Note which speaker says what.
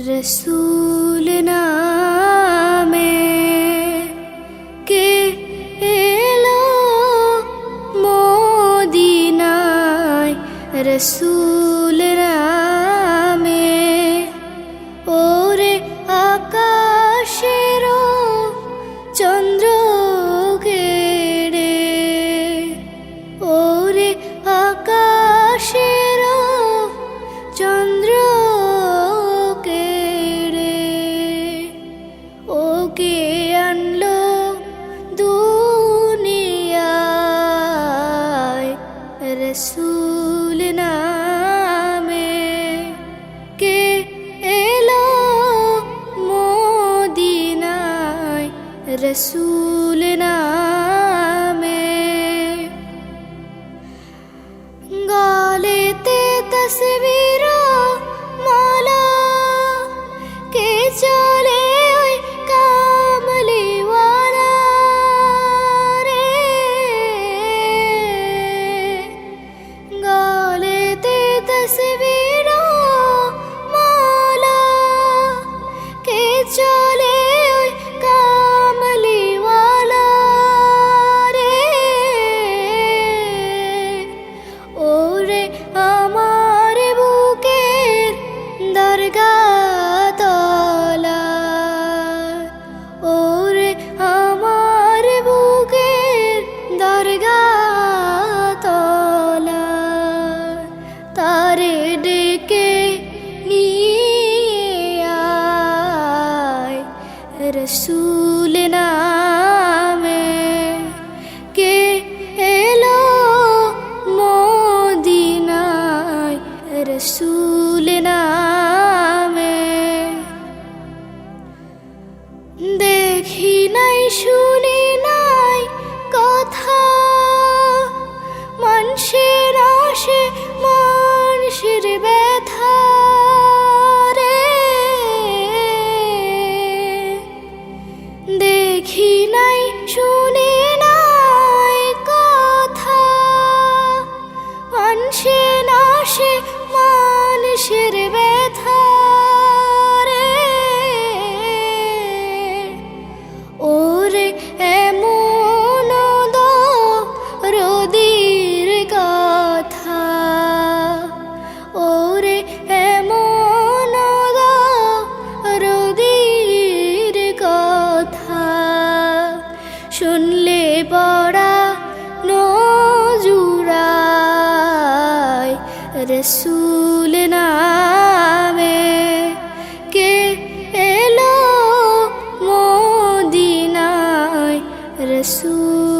Speaker 1: রসুল নামে কে এলো মদিনায় রসুল মদিনায় রসুল নামে কে এলো মদিনায়? রসুল নামে। দেখি নাই, শুনি নাই কথা। মানুষের আসে, মানুষের ব্যথা মানুষের ব্যথা রে? ওরে এমন রদির কথা। ওরে এমন রদির কথা। শুনলে পড়া নজুরায় রসুল মদিনায় রসুল না